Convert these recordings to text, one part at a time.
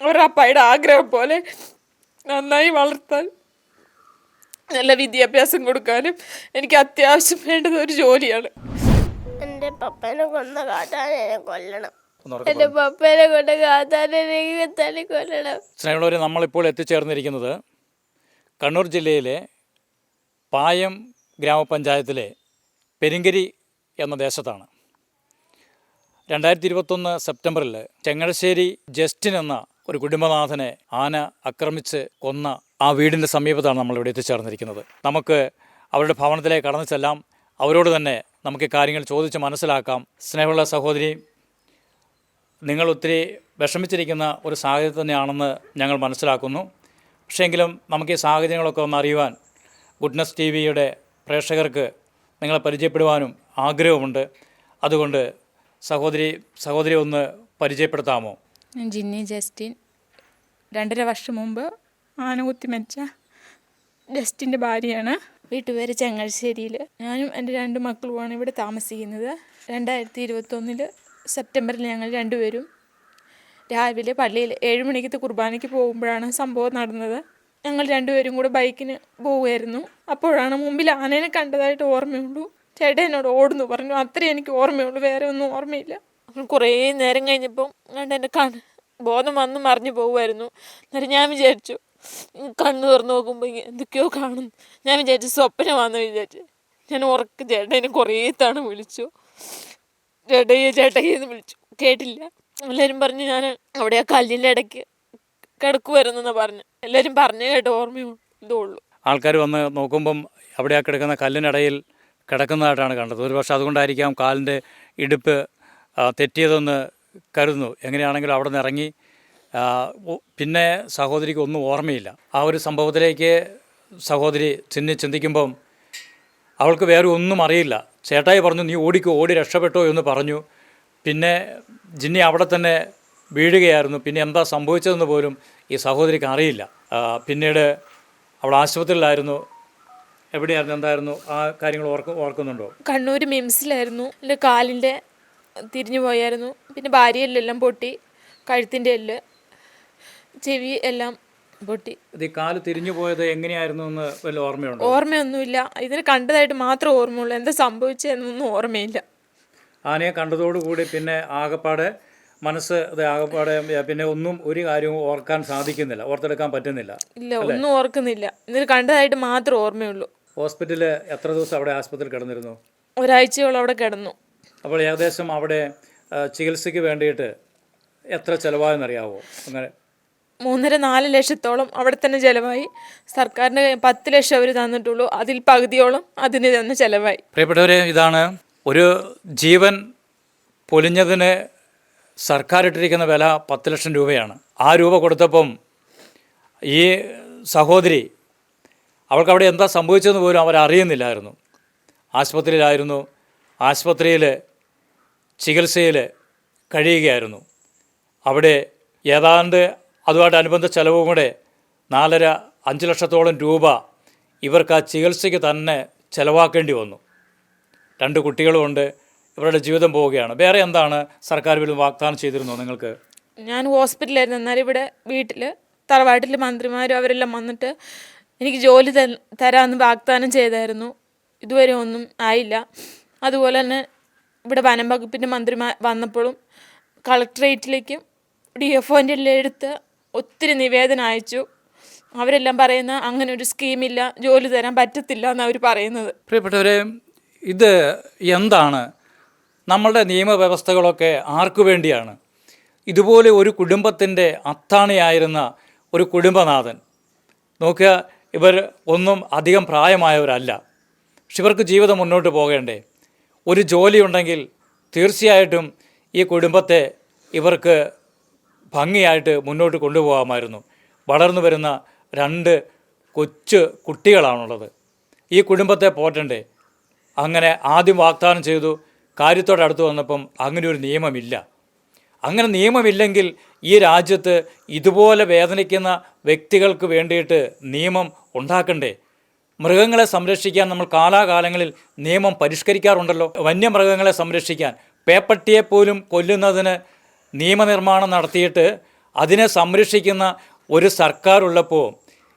അവരുടെ അപ്പായുടെ ആഗ്രഹം പോലെ നന്നായി വളർത്താൻ നല്ല വിദ്യാഭ്യാസം കൊടുക്കാനും എനിക്ക് അത്യാവശ്യം വേണ്ടത് ഒരു ജോലിയാണ്. എന്റെ പപ്പനെ കൊന്ന കാട്ടാനെ കൊല്ലണം. എന്റെ പപ്പനെ കൊണ്ട കാട്ടാനെ തന്നെ കൊല്ലണം. സ്നേഹമുള്ളവരെ നമ്മളിപ്പോൾ എത്തിച്ചേർന്നിരിക്കുന്നത് കണ്ണൂർ ജില്ലയിലെ പായം ഗ്രാമപഞ്ചായത്തിലെ പെരിങ്കരി എന്ന ദേശത്താണ്. രണ്ടായിരത്തി ഇരുപത്തൊന്ന് സെപ്റ്റംബറിൽ ചെങ്ങഴശ്ശേരി ജസ്റ്റിൻ എന്ന ഒരു കുടുംബനാഥനെ ആന ആക്രമിച്ച് കൊന്ന ആ വീടിന്റെ സമീപത്താണ് നമ്മളിവിടെ എത്തിച്ചേർന്നിരിക്കുന്നത്. നമുക്ക് അവരുടെ ഭവനത്തിലേക്ക് കടന്നു ചെല്ലാം അവരോട് തന്നെ നമുക്ക് കാര്യങ്ങൾ ചോദിച്ച് മനസ്സിലാക്കാം. സ്നേഹമുള്ള സഹോദരി നിങ്ങൾ ഒത്തിരി വിഷമിച്ചിരിക്കുന്ന ഒരു സാഹചര്യം തന്നെയാണെന്ന് ഞങ്ങൾ മനസ്സിലാക്കുന്നു. പക്ഷേങ്കിലും നമുക്ക് ഈ സാഹചര്യങ്ങളൊക്കെ ഒന്ന് അറിയുവാൻ ഗുഡ്നസ് ടി വിയുടെ പ്രേക്ഷകർക്ക് നിങ്ങളെ പരിചയപ്പെടുവാനും ആഗ്രഹമുണ്ട്. അതുകൊണ്ട് സഹോദരി സഹോദരി ഒന്ന് പരിചയപ്പെടുത്താമോ? ജിന്നി ജസ്റ്റിൻ. രണ്ടര വർഷം മുമ്പ് ആനകുത്തി മരിച്ച ജസ്റ്റിന്റെ ഭാര്യയാണ് വീട്ടുപേര് ചങ്ങനാശ്ശേരിയിൽ ഞാനും എന്റെ രണ്ട് മക്കളുമാണ് ഇവിടെ താമസിക്കുന്നത്. രണ്ടായിരത്തി ഇരുപത്തൊന്നിൽ സെപ്റ്റംബറിൽ ഞങ്ങൾ രണ്ടുപേരും രാവിലെ പള്ളിയിൽ ഏഴ് മണിക്കത്തെ കുർബാനയ്ക്ക് പോകുമ്പോഴാണ് സംഭവം നടന്നത്. ഞങ്ങൾ രണ്ടുപേരും കൂടെ ബൈക്കിന് പോവുമായിരുന്നു അപ്പോഴാണ് മുമ്പിൽ ആനേനെ കണ്ടതായിട്ട് ഓർമ്മയുള്ളൂ. ചേട്ടൻ എന്നോട് ഓടുന്നു പറഞ്ഞു. അത്രയും എനിക്ക് ഓർമ്മയുള്ളൂ. വേറെ ഒന്നും ഓർമ്മയില്ല. കുറേ നേരം കഴിഞ്ഞപ്പം കണ്ട് എന്റെ കണ്ണ് ബോധം വന്ന് മറിഞ്ഞു പോകുമായിരുന്നു എന്നിട്ട് ഞാൻ വിചാരിച്ചു കണ്ണ് തുറന്ന് നോക്കുമ്പോൾ എന്തൊക്കെയോ കാണും. ഞാൻ വിചാരിച്ചു സ്വപ്നമാണെന്ന് വിചാരിച്ചു. ഞാൻ ഉറക്ക ചേട്ടനെ കുറേ തവണ വിളിച്ചു. ചേട്ടയ്യ ചേട്ടയ്യെന്ന് വിളിച്ചു. കേട്ടില്ല. എല്ലാവരും പറഞ്ഞു ഞാൻ അവിടെ ആ കല്ലിന്റെ ഇടയ്ക്ക് കിടക്കുമായിരുന്നെന്നാണ് പറഞ്ഞു. എല്ലാവരും പറഞ്ഞു കേട്ട് ഓർമ്മയുള്ളൂ ഇതുള്ളൂ ആൾക്കാർ വന്ന് നോക്കുമ്പം അവിടെ ആ കിടക്കുന്ന കല്ലിനിടയിൽ കിടക്കുന്നതായിട്ടാണ് കണ്ടത്. ഒരു പക്ഷേ അതുകൊണ്ടായിരിക്കാം കാലിന്റെ ഇടുപ്പ് തെറ്റിയതെന്ന് കരുതുന്നു. എങ്ങനെയാണെങ്കിലും അവിടെ നിന്ന് ഇറങ്ങി പിന്നെ സഹോദരിക്ക് ഒന്നും ഓർമ്മയില്ല. ആ ഒരു സംഭവത്തിലേക്ക് സഹോദരി ചിന്തി ചിന്തിക്കുമ്പം അവൾക്ക് വേറെ ഒന്നും അറിയില്ല. ചേട്ടായി പറഞ്ഞു നീ ഓടിക്കോ ഓടി രക്ഷപ്പെട്ടോ എന്ന് പറഞ്ഞു. പിന്നെ ജിന്നി അവിടെ തന്നെ വീഴുകയായിരുന്നു. പിന്നെ എന്താ സംഭവിച്ചതെന്ന് പോലും ഈ സഹോദരിക്ക് അറിയില്ല. പിന്നീട് അവൾ ആശുപത്രിയിലായിരുന്നു. എവിടെയായിരുന്നു എന്തായിരുന്നു? ആ കാര്യങ്ങൾ ഓർക്ക് ഓർക്കുന്നുണ്ടോ? കണ്ണൂർ മിംസിലായിരുന്നു. എന്റെ കാലിന്റെ തിരിഞ്ഞു പോയായിരുന്നു. പിന്നെ ഭാര്യ എല്ലാം പൊട്ടി കഴുത്തിന്റെ എല്ല് ചെവി എല്ലാം പൊട്ടി. ഇത് കാൽ തിരിഞ്ഞു പോയത് എങ്ങനെയായിരുന്നു എന്ന് വല്ല ഓർമ്മയുണ്ടോ? ഓർമ്മയൊന്നുമില്ല. ഇതിനെ കണ്ടതായിട്ട് മാത്രം ഓർമ്മയുള്ളൂ. എന്താ സംഭവിച്ചതെന്നൊന്നും ഓർമ്മയില്ല. ആനയെ കണ്ടതോടുകൂടി പിന്നെ ആകപ്പാടെ മനസ്സ് ആകപ്പാടെ പിന്നെ ഒന്നും ഒരു കാര്യവും ഓർക്കാൻ സാധിക്കുന്നില്ല. ഓർത്തെടുക്കാൻ പറ്റുന്നില്ല. ഇല്ല ഒന്നും ഓർക്കുന്നില്ല. ഇതിന് കണ്ടതായിട്ട് മാത്രം ഓർമ്മയുള്ളൂ. ഹോസ്പിറ്റലിൽ എത്ര ദിവസം അവിടെ ആസ്പത്രിയിൽ കിടന്നിരുന്നു? ഒരാഴ്ചയോളം അവിടെ കിടന്നു. അപ്പോൾ ഏകദേശം അവിടെ ചികിത്സയ്ക്ക് വേണ്ടിയിട്ട് എത്ര ചിലവായെന്നറിയാവോ? അങ്ങനെ മൂന്നര നാല് ലക്ഷത്തോളം അവിടെ തന്നെ ചിലവായി. സർക്കാരിന് പത്ത് ലക്ഷം അവർ തന്നിട്ടുള്ളൂ. അതിൽ പകുതിയോളം അതിന് തന്നെ ചിലവായി. പ്രിയപ്പെട്ടവരെ ഇതാണ് ഒരു ജീവൻ പൊലിഞ്ഞതിന് സർക്കാർ ഇട്ടിരിക്കുന്ന വില പത്ത് ലക്ഷം രൂപയാണ്. ആ രൂപ കൊടുത്തപ്പം ഈ സഹോദരി അവൾക്ക് അവിടെ എന്താ സംഭവിച്ചതെന്ന് പോലും അവരറിയുന്നില്ലായിരുന്നു. അറിയുന്നില്ലായിരുന്നു ആശുപത്രിയിലായിരുന്നു. ആശുപത്രിയിൽ ചികിത്സയിൽ കഴിയുകയായിരുന്നു. അവിടെ ഏതാണ്ട് അതുമായിട്ട് അനുബന്ധ ചെലവും കൂടെ നാലര അഞ്ച് ലക്ഷത്തോളം രൂപ ഇവർക്ക് ആ ചികിത്സയ്ക്ക് തന്നെ ചിലവാക്കേണ്ടി വന്നു. രണ്ട് കുട്ടികളുമുണ്ട് ഇവരുടെ ജീവിതം പോവുകയാണ്. വേറെ എന്താണ് സർക്കാർ വിലും വാഗ്ദാനം ചെയ്തിരുന്നോ നിങ്ങൾക്ക്? ഞാൻ ഹോസ്പിറ്റലായിരുന്നു എന്നാൽ ഇവിടെ വീട്ടിൽ തറവാട്ടിൽ മന്ത്രിമാരും അവരെല്ലാം വന്നിട്ട് എനിക്ക് ജോലി തരാമെന്ന് വാഗ്ദാനം ചെയ്തായിരുന്നു. ഇതുവരെ ഒന്നും ആയില്ല. അതുപോലെ തന്നെ ഇവിടെ വനം വകുപ്പിന്റെ മന്ത്രിമാർ വന്നപ്പോഴും കളക്ടറേറ്റിലേക്കും ഡി എഫ് ഒന്റെ എല്ലാം എടുത്ത് ഒത്തിരി നിവേദനം അയച്ചു. അവരെല്ലാം പറയുന്ന അങ്ങനെ ഒരു സ്കീമില്ല ജോലി തരാൻ പറ്റത്തില്ല എന്ന് അവർ പറയുന്നത്. പ്രിയപ്പെട്ടവരെ ഇത് എന്താണ്? നമ്മളുടെ നിയമവ്യവസ്ഥകളൊക്കെ ആർക്കു വേണ്ടിയാണ്? ഇതുപോലെ ഒരു കുടുംബത്തിന്റെ അത്താണിയായിരുന്ന ഒരു കുടുംബനാഥൻ. നോക്കുക ഇവർ ഒന്നും അധികം പ്രായമായവരല്ല. പക്ഷെ ഇവർക്ക് ജീവിതം മുന്നോട്ട് പോകേണ്ടേ? ഒരു ജോലി ഉണ്ടെങ്കിൽ തീർച്ചയായിട്ടും ഈ കുടുംബത്തെ ഇവർക്ക് ഭംഗിയായിട്ട് മുന്നോട്ട് കൊണ്ടുപോകാമായിരുന്നു. വളർന്നു വരുന്ന രണ്ട് കൊച്ചു കുട്ടികളാണുള്ളത്. ഈ കുടുംബത്തെ പോറ്റണ്ടേ? അങ്ങനെ ആദ്യം വാഗ്ദാനം ചെയ്തു കാര്യത്തോടെ അടുത്ത് വന്നപ്പം അങ്ങനെ ഒരു നിയമമില്ല. അങ്ങനെ നിയമമില്ലെങ്കിൽ ഈ രാജ്യത്ത് ഇതുപോലെ വേദനിക്കുന്ന വ്യക്തികൾക്ക് വേണ്ടിയിട്ട് നിയമം ഉണ്ടാക്കണ്ടേ? മൃഗങ്ങളെ സംരക്ഷിക്കാൻ നമ്മൾ കാലാകാലങ്ങളിൽ നിയമം പരിഷ്കരിക്കാറുണ്ടല്ലോ. വന്യമൃഗങ്ങളെ സംരക്ഷിക്കാൻ പേപ്പട്ടിയെ പോലും കൊല്ലുന്നതിന് നിയമനിർമ്മാണം നടത്തിയിട്ട് അതിനെ സംരക്ഷിക്കുന്ന ഒരു സർക്കാർ ഉള്ളപ്പോൾ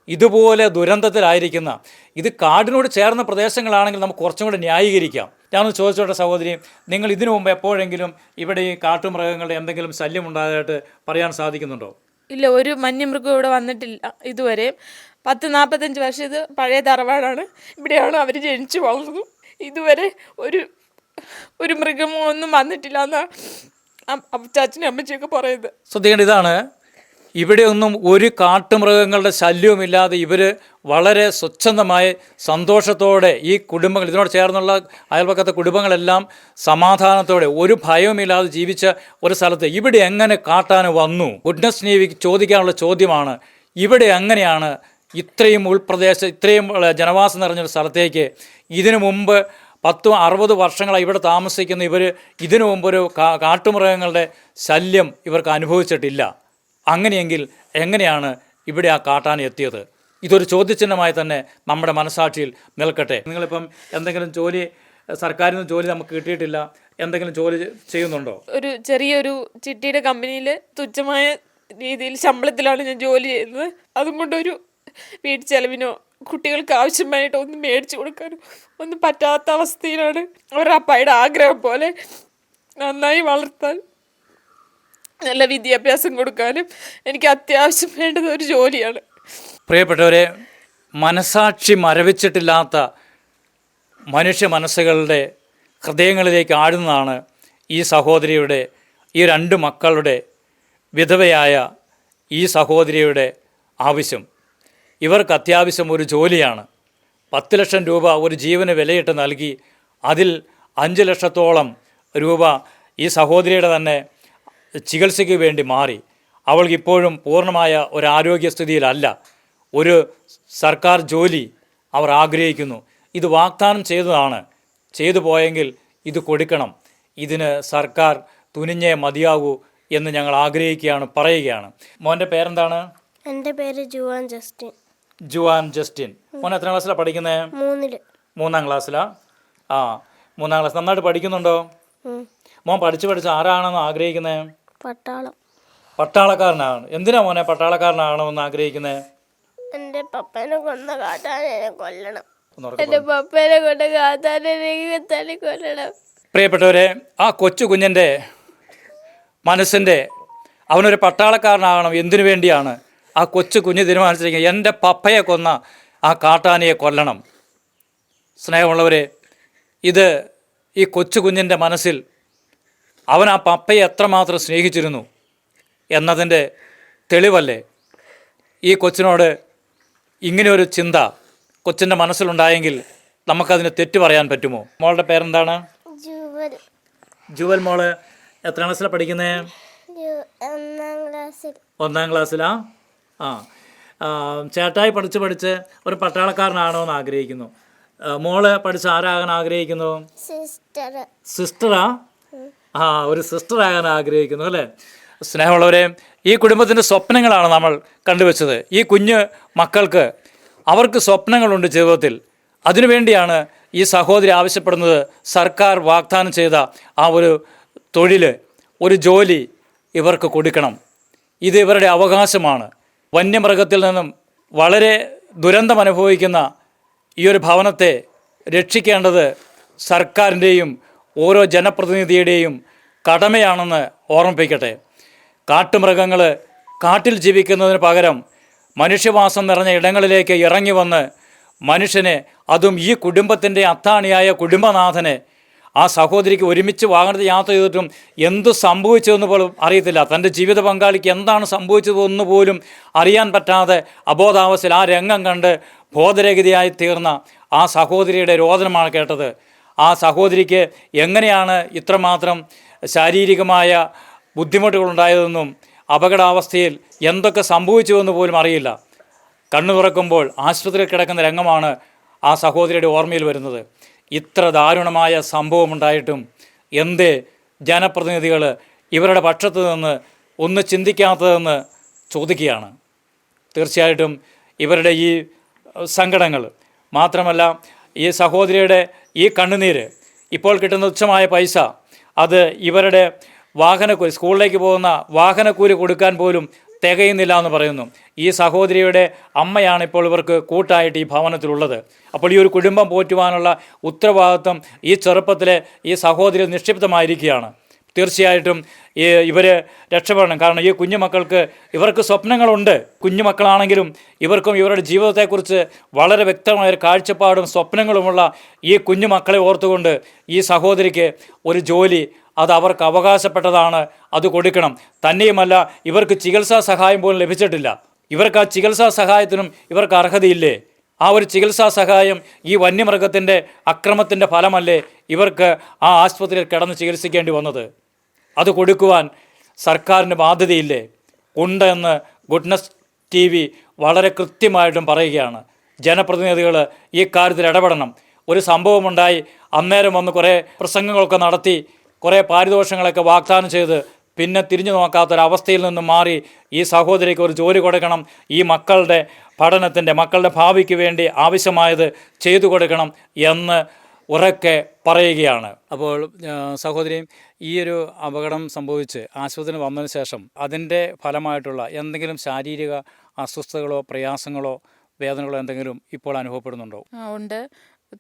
ഇതുപോലെ ദുരന്തത്തിലായിരിക്കുന്ന ഇത് കാടിനോട് ചേർന്ന പ്രദേശങ്ങളാണെങ്കിൽ നമുക്ക് കുറച്ചും കൂടെ ന്യായീകരിക്കാം. ഞാനൊന്ന് ചോദിച്ചോട്ടെ സഹോദരി നിങ്ങൾ ഇതിനു മുമ്പ് എപ്പോഴെങ്കിലും ഇവിടെ ഈ കാട്ടുമൃഗങ്ങളുടെ എന്തെങ്കിലും ശല്യം ഉണ്ടായതായിട്ട് പറയാൻ സാധിക്കുന്നുണ്ടോ? ഇല്ല ഒരു വന്യമൃഗം ഇവിടെ വന്നിട്ടില്ല ഇതുവരെ. പത്ത് നാൽപ്പത്തഞ്ച് വർഷം ഇത് പഴയ തറവാടാണ്. ഇവിടെയാണ് അവർ ജനിച്ചു വളർന്നു ഇതുവരെ ഒരു ഒരു മൃഗമോ ഒന്നും വന്നിട്ടില്ല എന്നാണ് ചാച്ചനും അമ്മച്ചിയൊക്കെ പറയുന്നത്. ശ്രദ്ധിക്കേണ്ട ഇതാണ്. ഇവിടെയൊന്നും ഒരു കാട്ടുമൃഗങ്ങളുടെ ശല്യവുമില്ലാതെ ഇവർ വളരെ സ്വച്ഛന്തമായി സന്തോഷത്തോടെ ഈ കുടുംബങ്ങൾ ഇതിനോട് ചേർന്നുള്ള അയൽപക്കത്തെ കുടുംബങ്ങളെല്ലാം സമാധാനത്തോടെ ഒരു ഭയവുമില്ലാതെ ജീവിച്ച ഒരു സ്ഥലത്ത് ഇവിടെ എങ്ങനെ കാട്ടാൻ വന്നു? ഗുഡ്നസ് നേവിക്ക് ചോദിക്കാനുള്ള ചോദ്യമാണ് ഇവിടെ എങ്ങനെയാണ് ഇത്രയും ഉൾപ്രദേശം ഇത്രയും ജനവാസം നിറഞ്ഞൊരു സ്ഥലത്തേക്ക് ഇതിനു മുമ്പ് പത്തും അറുപത് വർഷങ്ങളായി ഇവിടെ താമസിക്കുന്ന ഇവർ ഇതിനു മുമ്പ് ഒരു കാട്ടുമൃഗങ്ങളുടെ ശല്യം ഇവർക്ക് അനുഭവിച്ചിട്ടില്ല. അങ്ങനെയെങ്കിൽ എങ്ങനെയാണ് ഇവിടെ ആ കാട്ടാൻ എത്തിയത്? ഇതൊരു ചോദ്യചിഹ്നമായി തന്നെ നമ്മുടെ മനസാക്ഷിയിൽ നിൽക്കട്ടെ. നിങ്ങളിപ്പം എന്തെങ്കിലും ജോലി സർക്കാരിൽ നിന്ന് ജോലി നമുക്ക് കിട്ടിയിട്ടില്ല എന്തെങ്കിലും ജോലി ചെയ്യുന്നുണ്ടോ? ഒരു ചെറിയൊരു ചിട്ടിയുടെ കമ്പനിയിൽ തുച്ഛമായ രീതിയിൽ ശമ്പളത്തിലാണ് ഞാൻ ജോലി ചെയ്യുന്നത്. അതും കൊണ്ടൊരു വീട്ടു ചെലവിനോ കുട്ടികൾക്ക് ആവശ്യമായിട്ട് ഒന്നും മേടിച്ചു കൊടുക്കാനോ ഒന്നും പറ്റാത്ത അവസ്ഥയിലാണ് അവരുടെ അപ്പായുടെ ആഗ്രഹം പോലെ നന്നായി വളർത്താൻ നല്ല വിദ്യാഭ്യാസം കൊടുക്കാനും എനിക്ക് അത്യാവശ്യം വേണ്ടത് ഒരു ജോലിയാണ്. പ്രിയപ്പെട്ടവരെ മനസാക്ഷി മരവിച്ചിട്ടില്ലാത്ത മനുഷ്യ മനസ്സുകളുടെ ഹൃദയങ്ങളിലേക്ക് ആടുന്നതാണ് ഈ സഹോദരിയുടെ ഈ രണ്ട് മക്കളുടെ വിധവയായ ഈ സഹോദരിയുടെ ആവശ്യം. ഇവർക്ക് അത്യാവശ്യം ഒരു ജോലിയാണ്. പത്ത് ലക്ഷം രൂപ ഒരു ജീവന് വിലയിട്ട് നൽകി അതിൽ അഞ്ച് ലക്ഷത്തോളം രൂപ ഈ സഹോദരിയുടെ തന്നെ ചികിത്സയ്ക്ക് വേണ്ടി മാറി. അവൾക്ക് ഇപ്പോഴും പൂർണമായ ഒരു ആരോഗ്യസ്ഥിതിയിലല്ല. ഒരു സർക്കാർ ജോലി അവർ ആഗ്രഹിക്കുന്നു. ഇത് വാഗ്ദാനം ചെയ്തതാണ്. ചെയ്തു പോയെങ്കിൽ ഇത് കൊടുക്കണം. ഇതിന് സർക്കാർ തുനിഞ്ഞേ മതിയാകൂ എന്ന് ഞങ്ങൾ ആഗ്രഹിക്കുകയാണ് പറയുകയാണ്. മോന്റെ പേരെന്താണ്? എന്റെ പേര് ജുവാൻ ജസ്റ്റിൻ. Juan Justin. മോൻ എത്ര ക്ലാസ്സിലാണ് പഠിക്കുന്നത് മൂന്നിൽ. മൂന്നാം ക്ലാസ്സിലാ? ആ മൂന്നാം ക്ലാസ്. നന്നായിട്ട് പഠിക്കുന്നുണ്ടോ? മോൻ പഠിച്ചു പഠിച്ച് ആരാണെന്ന് ആഗ്രഹിക്കുന്നത് പട്ടാളം. പട്ടാളക്കാരനാണ്. എന്തിനാ മോനെ പട്ടാളക്കാരനാകണമെന്ന് ആഗ്രഹിക്കുന്നത് എന്റെ പപ്പനെ കൊന്ന കാട്ടാനെ കൊല്ലണം. എന്റെ പപ്പനെ കൊണ്ട കാട്ടാനെ തന്നെ കൊല്ലണം. പ്രിയപ്പെട്ടവരെ ആ കൊച്ചു കുഞ്ഞിന്റെ മനസ്സിന്റെ അവനൊരു പട്ടാളക്കാരനാകണം എന്തിനു വേണ്ടിയാണ്? ആ കൊച്ചു കുഞ്ഞ് തീരുമാനിച്ചിരിക്കുക എന്റെ പപ്പയെ കൊന്ന ആ കാട്ടാനയെ കൊല്ലണം. സ്നേഹമുള്ളവരെ ഇത് ഈ കൊച്ചു കുഞ്ഞിന്റെ മനസ്സിൽ അവൻ ആ പപ്പയെ എത്രമാത്രം സ്നേഹിച്ചിരുന്നു എന്നതിന്റെ തെളിവല്ലേ? ഈ കൊച്ചിനോട് ഇങ്ങനെയൊരു ചിന്ത കൊച്ചിന്റെ മനസ്സിലുണ്ടായെങ്കിൽ നമുക്കതിന് തെറ്റ് പറയാൻ പറ്റുമോ? മോളുടെ പേരെന്താണ്? ജുവൽ. മോൾ എത്ര ക്ലാസ്സിലാണ് പഠിക്കുന്നത്? ഒന്നാം ക്ലാസ്സിൽ. ഒന്നാം ക്ലാസ്സിലാ? ആ. ചേട്ടായി പഠിച്ച് പഠിച്ച് ഒരു പട്ടാളക്കാരനാണോ എന്ന് ആഗ്രഹിക്കുന്നു. മോൾ പഠിച്ച് ആരാകാൻ ആഗ്രഹിക്കുന്നു? സിസ്റ്ററാ? ആ ഒരു സിസ്റ്റർ ആകാൻ ആഗ്രഹിക്കുന്നു അല്ലേ? സ്നേഹമുള്ളവരെ ഈ കുടുംബത്തിന്റെ സ്വപ്നങ്ങളാണ് നമ്മൾ കണ്ടുവച്ചത്. ഈ കുഞ്ഞ് മക്കൾക്ക് അവർക്ക് സ്വപ്നങ്ങളുണ്ട് ജീവിതത്തിൽ. അതിനുവേണ്ടിയാണ് ഈ സഹോദരി ആവശ്യപ്പെടുന്നത് സർക്കാർ വാഗ്ദാനം ചെയ്ത ആ ഒരു തൊഴിൽ ഒരു ജോലി ഇവർക്ക് കൊടുക്കണം. ഇത് ഇവരുടെ അവകാശമാണ്. വന്യമൃഗത്തിൽ നിന്നും വളരെ ദുരന്തം അനുഭവിക്കുന്ന ഈ ഒരു ഭവനത്തെ രക്ഷിക്കേണ്ടത് സർക്കാരിന്റെയും ഓരോ ജനപ്രതിനിധിയുടെയും കടമയാണെന്ന് ഓർമ്മിപ്പിക്കട്ടെ. കാട്ടുമൃഗങ്ങൾ കാട്ടിൽ ജീവിക്കുന്നതിന് പകരം മനുഷ്യവാസം നിറഞ്ഞ ഇടങ്ങളിലേക്ക് ഇറങ്ങി വന്ന് മനുഷ്യനെ അതും ഈ കുടുംബത്തിന്റെ അത്താണിയായ കുടുംബനാഥനെ ആ സഹോദരിക്ക് ഒരുമിച്ച് വാഹനത്തിൽ യാത്ര ചെയ്തിട്ടും എന്ത് സംഭവിച്ചതെന്ന് പോലും അറിയത്തില്ല. തന്റെ ജീവിത പങ്കാളിക്ക് എന്താണ് സംഭവിച്ചതെന്ന് പോലും അറിയാൻ പറ്റാതെ അബോധാവസ്ഥയിൽ ആ രംഗം കണ്ട് ബോധരഹിതയായി തീർന്ന ആ സഹോദരിയുടെ രോദനമാണ് കേട്ടത്. ആ സഹോദരിക്ക് എങ്ങനെയാണ് ഇത്രമാത്രം ശാരീരികമായ ബുദ്ധിമുട്ടുകളുണ്ടായതെന്നും അപകടാവസ്ഥയിൽ എന്തൊക്കെ സംഭവിച്ചുവെന്ന് പോലും അറിയില്ല. കണ്ണു തുറക്കുമ്പോൾ ആശുപത്രിയിൽ കിടക്കുന്ന രംഗമാണ് ആ സഹോദരിയുടെ ഓർമ്മയിൽ വരുന്നത്. ഇത്ര ദാരുണമായ സംഭവമുണ്ടായിട്ടും എന്തേ ജനപ്രതിനിധികൾ ഇവരുടെ പക്ഷത്ത് നിന്ന് ഒന്ന് ചിന്തിക്കാത്തതെന്ന് ചോദിക്കുകയാണ്. തീർച്ചയായിട്ടും ഇവരുടെ ഈ സങ്കടങ്ങൾ മാത്രമല്ല ഈ സഹോദരിയുടെ ഈ കണ്ണുനീര് ഇപ്പോൾ കിട്ടുന്ന തുച്ഛമായ പൈസ അത് ഇവരുടെ വാഹനക്കൂലി സ്കൂളിലേക്ക് പോകുന്ന വാഹനക്കൂലി കൊടുക്കാൻ പോലും തികയുന്നില്ല എന്ന് പറയുന്നു. ഈ സഹോദരിയുടെ അമ്മയാണ് ഇപ്പോൾ ഇവർക്ക് കൂട്ടായിട്ട് ഈ ഭവനത്തിലുള്ളത്. അപ്പോൾ ഈ ഒരു കുടുംബം പോറ്റുവാനുള്ള ഉത്തരവാദിത്വം ഈ ചെറുപ്പത്തിലെ ഈ സഹോദരി നിക്ഷിപ്തമായിരിക്കുകയാണ്. തീർച്ചയായിട്ടും ഇവർ രക്ഷപ്പെടണം. കാരണം ഈ കുഞ്ഞുമക്കൾക്ക് ഇവർക്ക് സ്വപ്നങ്ങളുണ്ട്. കുഞ്ഞുമക്കളാണെങ്കിലും ഇവർക്കും ഇവരുടെ ജീവിതത്തെക്കുറിച്ച് വളരെ വ്യക്തമായ ഒരു കാഴ്ചപ്പാടും സ്വപ്നങ്ങളുമുള്ള ഈ കുഞ്ഞുമക്കളെ ഓർത്തുകൊണ്ട് ഈ സഹോദരിക്ക് ഒരു ജോലി അത് അവർക്ക് അവകാശപ്പെട്ടതാണ് അത് കൊടുക്കണം. തന്നെയുമല്ല ഇവർക്ക് ചികിത്സാ സഹായം പോലും ലഭിച്ചിട്ടില്ല. ഇവർക്ക് ആ ചികിത്സാ സഹായത്തിനും ഇവർക്ക് അർഹതയില്ലേ? ആ ഒരു ചികിത്സാ സഹായം ഈ വന്യമൃഗത്തിന്റെ അക്രമത്തിന്റെ ഫലമല്ലേ ഇവർക്ക് ആ ആശുപത്രിയിൽ കിടന്ന് ചികിത്സിക്കേണ്ടി വന്നത്? അത് കൊടുക്കുവാൻ സർക്കാരിന് ബാധ്യതയില്ലേ? ഉണ്ട് എന്ന് ഗുഡ്നസ് ടി വി വളരെ കൃത്യമായിട്ടും പറയുകയാണ്. ജനപ്രതിനിധികൾ ഈ കാര്യത്തിൽ ഇടപെടണം. ഒരു സംഭവമുണ്ടായി അന്നേരം വന്ന് കുറേ പ്രസംഗങ്ങളൊക്കെ നടത്തി കുറേ പാരിതോഷങ്ങളൊക്കെ വാഗ്ദാനം ചെയ്ത് പിന്നെ തിരിഞ്ഞു നോക്കാത്തൊരവസ്ഥയിൽ നിന്ന് മാറി ഈ സഹോദരിക്ക് ഒരു ജോലി കൊടുക്കണം ഈ മക്കളുടെ പഠനത്തിന്റെ മക്കളുടെ ഭാവിക്ക് വേണ്ടി ആവശ്യമായത് ചെയ്തു കൊടുക്കണം എന്ന് ഉറക്കെ പറയുകയാണ്. അപ്പോൾ സഹോദരി സഹോദരിയും ഈ ഒരു അപകടം സംഭവിച്ച് ആശുപത്രി വന്നതിന് ശേഷം അതിന്റെ ഫലമായിട്ടുള്ള എന്തെങ്കിലും ശാരീരിക അസ്വസ്ഥതകളോ പ്രയാസങ്ങളോ വേദനകളോ എന്തെങ്കിലും ഇപ്പോൾ അനുഭവപ്പെടുന്നുണ്ടോ? ഉണ്ട്.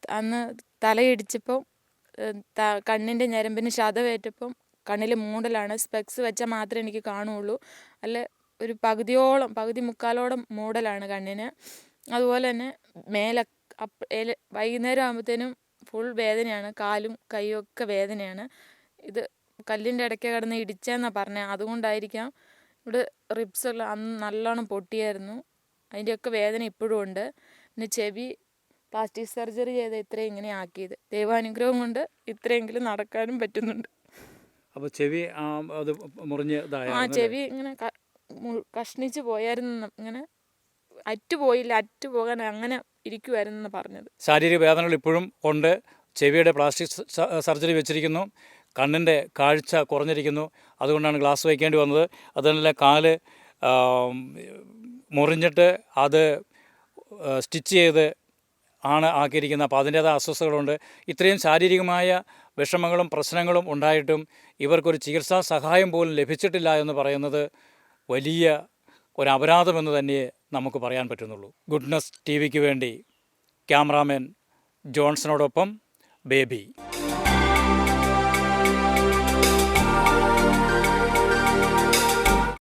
അന്ന് തലയിടിച്ചപ്പം ഏഹ്, ത- കണ്ണിന്റെ ഞരമ്പിന് ശതമേറ്റപ്പം കണ്ണിൽ മൂടലാണ്. സ്പെക്സ് വെച്ചാൽ മാത്രമേ എനിക്ക് കാണുള്ളൂ അല്ല ഒരു പകുതിയോളം പകുതി മുക്കാലോളം മൂടലാണ് കണ്ണിന്. അതുപോലെ തന്നെ മേലെ വൈകുന്നേരം ആകുമ്പോഴത്തേനും ഫുൾ വേദനയാണ്. കാലും കൈയും ഒക്കെ വേദനയാണ്. ഇത് കല്ലിന്റെ ഇടയ്ക്ക് കിടന്ന് ഇടിച്ചതെന്നാണ് പറഞ്ഞത് അതുകൊണ്ടായിരിക്കാം ഇവിടെ റിബ്സ് എല്ലാം അന്ന് നല്ലോണം പൊട്ടിയായിരുന്നു. അതിന്റെയൊക്കെ വേദന ഇപ്പോഴും ഉണ്ട്. പിന്നെ ചെവി പ്ലാസ്റ്റിക് സർജറി ചെയ്ത് ഇത്രയും ഇങ്ങനെ ആക്കിയത്. ദൈവാനുഗ്രഹം കൊണ്ട് ഇത്രയെങ്കിലും നടക്കാനും പറ്റുന്നുണ്ട്. അപ്പോൾ ചെവി ആ, അത് മുറിഞ്ഞ് ആ ചെവി ഇങ്ങനെ കഷ്ണിച്ച് പോയായിരുന്നു ഇങ്ങനെ അറ്റു പോയില്ല അറ്റു പോകാൻ അങ്ങനെ ഇരിക്കുമായിരുന്നു പറഞ്ഞത്. ശാരീരിക വേദനകൾ ഇപ്പോഴും ഉണ്ട്. ചെവിയുടെ പ്ലാസ്റ്റിക് സർജറി വെച്ചിരിക്കുന്നു. കണ്ണിന്റെ കാഴ്ച കുറഞ്ഞിരിക്കുന്നു. അതുകൊണ്ടാണ് ഗ്ലാസ് വയ്ക്കേണ്ടി വന്നത്. അതുപോലെ കാൽ മുറിഞ്ഞിട്ട് അത് സ്റ്റിച്ച് ചെയ്ത് ആണ് ആക്കിയിരിക്കുന്നത്. അപ്പോൾ അതിന്റേതായ അസ്വസ്ഥതകളുണ്ട്. ഇത്രയും ശാരീരികമായ വിഷമങ്ങളും പ്രശ്നങ്ങളും ഉണ്ടായിട്ടും ഇവർക്കൊരു ചികിത്സാ സഹായം പോലും ലഭിച്ചിട്ടില്ല എന്ന് പറയുന്നത് വലിയ ഒരു അപരാധമെന്ന് തന്നെ നമുക്ക് പറയാൻ പറ്റുന്നുള്ളൂ. ഗുഡ്നസ് ടി വിക്ക് വേണ്ടി ക്യാമറാമാൻ ജോൺസണോടൊപ്പം ബേബി.